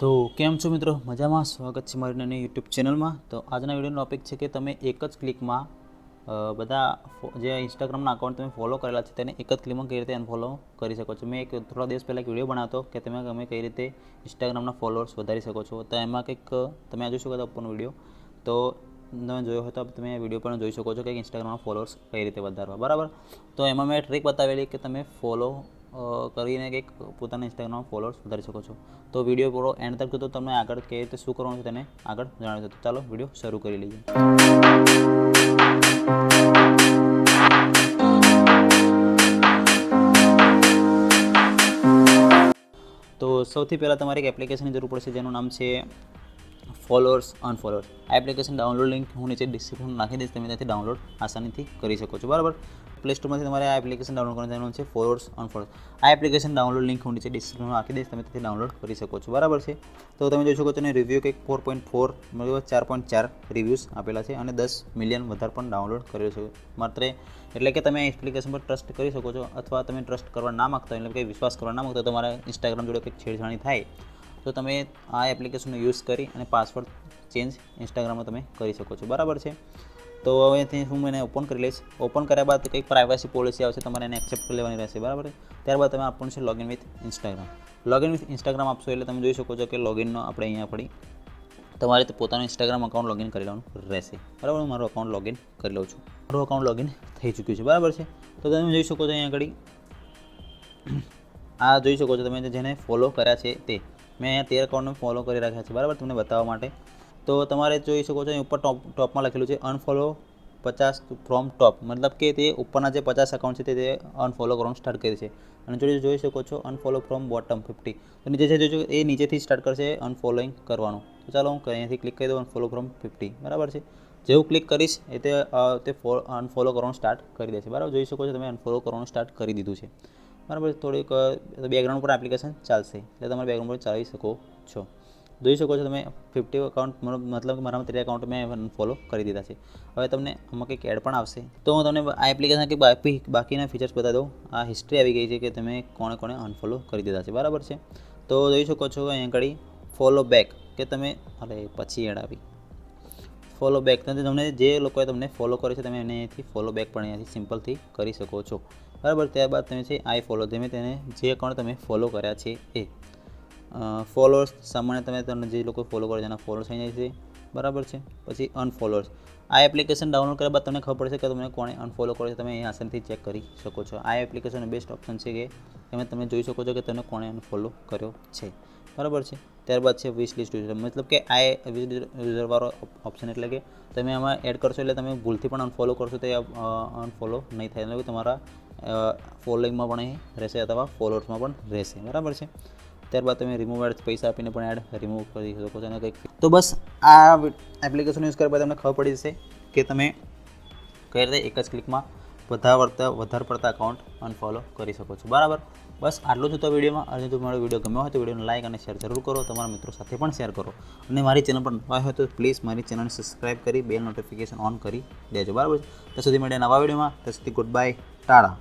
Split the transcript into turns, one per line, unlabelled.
તો કેમ છો મિત્રો? મજામાં? સ્વાગત છે મારી નાની યુટ્યુબ ચેનલમાં. તો આજના વિડીયોનો ટોપિક છે કે તમે એક જ ક્લિકમાં બધા જે ઇન્સ્ટાગ્રામના અકાઉન્ટ તમે ફોલો કરેલા છે તેને એક જ ક્લિકમાં કઈ રીતે અનફોલો કરી શકો છો? મેં એક થોડા દિવસ પહેલાં એક વીડિયો બનાવતો કે તમે તમે કઈ રીતે ઇન્સ્ટાગ્રામના ફોલોઅર્સ વધારી શકો છો. તો એમાં કંઈક, તમે આ જોઈ શકો છો ઉપરનો વીડિયો. તો તમે જોયો હોય તો તમે વીડિયો પણ જોઈ શકો છો કે ઇન્સ્ટાગ્રામના ફોલોઅર્સ કઈ રીતે વધારવા. બરાબર? તો એમાં મેં ટ્રીક બતાવેલી કે તમે ફોલો કરીને કંઈક પોતાના ઇન્સ્ટાગ્રામ ફોલોઅર્સ વધારી શકો છો. તો વીડિયો પૂરો એન્ડ તક તો તમને આગળ કે રીતે શું કરવાનું છે તેને આગળ જણાવી દો તો ચાલો વીડિયો શરૂ કરી લઈએ. તો સૌથી પહેલાં તમારે એક એપ્લિકેશનની જરૂર પડશે જેનું નામ છે ફોલોઅર્સ અનફોલોઅર્સ આ એપ્લિકેશન ડાઉનલોડ લિંક હું નીચે ડિસ્ક્રિપ્શન નાખી દઈશ, તમે ત્યાંથી ડાઉનલોડ આસાનીથી કરી શકો છો. બરાબર? પ્લે સ્ટોરમાંથી તમારે આ એપ્લિકેશન ડાઉનલોડ કરવાનું છે ફોલોઅર્સ અનફોલોઅર્સ આ એપ્લિકેશન ડાઉનલોડ લિંક હું નીચે ડિસ્ક્રિપ્શનમાં નાખી દઈશ, તમે ત્યાંથી ડાઉનલોડ કરી શકો છો. બરાબર છે? તો તમે જોઈ શકો છો ને રિવ્યૂ કંઈક ફોર પોઈન્ટ ફોર મતલબ ચાર પોઈન્ટ ચાર રિવ્યૂઝ આપેલા છે અને દસ મિલિયન વધારે પણ ડાઉનલોડ કર્યો છે. માત્ર એટલે કે તમે એપ્લિકેશન પર ટ્રસ્ટ કરી શકો છો અથવા તમે ટ્રસ્ટ કરવા ના માગતા એટલે કે વિશ્વાસ કરવા ના માગતા તમારા ઇન્સ્ટાગ્રામ જોડે કંઈક છેડછાણી થાય તો તમે આ એપ્લિકેશનનો યુઝ કરી અને પાસવર્ડ ચેન્જ ઇન્સ્ટાગ્રામમાં તમે કરી શકો છો. બરાબર છે? તો હવેથી હું એને ઓપન કરી લઈશ. ઓપન કર્યા બાદ કંઈક પ્રાઇવસી પોલિસી આવશે, તમારે એને એક્સેપ્ટ કરી લેવાની રહેશે. બરાબર ત્યારબાદ તમે આપવાનું છે login with Instagram login with Instagram આપશો એટલે તમે જોઈ શકો છો કે લોગિનનો આપણે અહીંયા પડી તમારે પોતાનું ઇન્સ્ટાગ્રામ અકાઉન્ટ લોગિન કરી લેવાનું રહેશે. બરાબર? હું મારું અકાઉન્ટ લોગિન કરી લઉં છું. મારું અકાઉન્ટ લોગિન થઈ ચૂક્યું છે. બરાબર છે? તો તમે જોઈ શકો છો અહીંયા આગળ આ જોઈ શકો છો તમે જેને ફોલો કર્યા છે તે. મેં અહીંયા તેર અકાઉન્ટને ફોલો કરી રાખ્યા છે, બરાબર? તમને બતાવવા માટે. તો તમારે જોઈ શકો છો અહીં ઉપર ટોપ ટોપમાં લખેલું છે અનફોલો પચાસ ફ્રોમ ટોપ મતલબ કે તે ઉપરના જે પચાસ અકાઉન્ટ છે તે તે અનફોલો કરવાનું સ્ટાર્ટ કરી છે. અને જોડે જોઈ શકો છો અનફોલો ફ્રોમ બોટમ ફિફ્ટી તો નીચે છે જોજો એ નીચેથી સ્ટાર્ટ કરશે અનફોલોઈંગ કરવાનું. તો ચાલો હું અહીંયાથી ક્લિક કરી દઉં અનફોલો ફ્રોમ ફિફ્ટી બરાબર છે? જેવું ક્લિક કરીશ, એ તે ફો અનફોલો કરવાનું સ્ટાર્ટ કરી દેશે બરાબર? જોઈ શકો છો તમે અનફોલો કરવાનું સ્ટાર્ટ કરી દીધું છે. બરાબર, થોડીક બેકગ્રાઉન્ડ પર એપ્લિકેશન ચાલશે. એટલે તમારે બેકગ્રાઉન્ડ પર ચલાવી શકો છો. જોઈ શકો છો તમે ફિફ્ટી અકાઉન્ટ મતલબ મારામાં ત્રીજા એકાઉન્ટ મેં ફોલો કરી દીધા છે. હવે તમને આમાં કંઈક એડ પણ આવશે. તો હું તમને આ એપ્લિકેશન કે બાકી, બાકીના ફીચર્સ બતાવી દઉં. આ હિસ્ટ્રી આવી ગઈ છે કે તમે કોણે કોણે અનફોલો કરી દીધા છે. બરાબર છે? તો જોઈ શકો છો કે અહીંયા આગળ ફોલો બેક કે તમે, અરે, પછી એડ આવી. ફોલો બેક તમને જે લોકોએ તમને ફોલો કરે છે, તમે એને ફોલો બેક પણ અહીંયાથી સિમ્પલથી કરી શકો છો. બરાબર? ત્યારબાદ તમે છે આઈ ફોલો તમે તેને જે અકાઉન્ટ તમે ફોલો કર્યા છે એ. ફોલોઅર્સ સામાન્ય તમે તમને જે લોકો ફોલો કરે છે, એના ફોલોઅર્સ થઈ જાય છે. બરાબર છે. પછી અનફોલોઅર્સ આ એપ્લિકેશન ડાઉનલોડ કર્યા બાદ તમને ખબર પડશે કે તમને કોણે અનફોલો કર્યો છે. તમે અહીં આસાનીથી ચેક કરી શકો છો. આ એપ્લિકેશન બેસ્ટ ઓપ્શન છે કે તમે તમે જોઈ શકો છો કે તમને કોણે અનફોલો કર્યો છે. બરાબર છે. ત્યારબાદ છે વિશ લિસ્ટ યુઝર મતલબ કે આ વિશ યુઝરવાળો ઓપ્શન એટલે કે તમે આમાં એડ કરશો એટલે તમે ભૂલથી પણ અનફોલો કરશો તો એ અનફોલો નહીં થાય. એટલે તમારા ફોલોઈંગમાં પણ અહીં રહેશે અથવા ફોલોઅર્સમાં પણ રહેશે. બરાબર છે. ત્યારબાદ તમે રિમૂવ એડ પૈસા આપીને પણ એડ રિમૂવ કરી શકો છો અને કંઈક તો બસ આ એપ્લિકેશન યુઝ કર્યા બાદ તમને ખબર પડી જશે કે તમે કઈ રીતે એક જ ક્લિકમાં બધા વર્તા વધારે પડતા અકાઉન્ટ અનફોલો કરી શકો છો. બરાબર? બસ આટલું જ આ વિડીયોમાં. અને જો મારો વીડિયો ગમ્યો હોય તો વિડીયોને લાઇક અને શેર જરૂર કરો. તમારા મિત્રો સાથે પણ શેર કરો. અને મારી ચેનલ પર નવા હોય તો પ્લીઝ મારી ચેનલને સબસ્ક્રાઇબ કરી બેલ નોટિફિકેશન ઓન કરી દેજો. બરાબર ત્યાં સુધી મળીએ નવા વિડીયોમાં. ત્યાં સુધી ગુડ બાય ટાળા.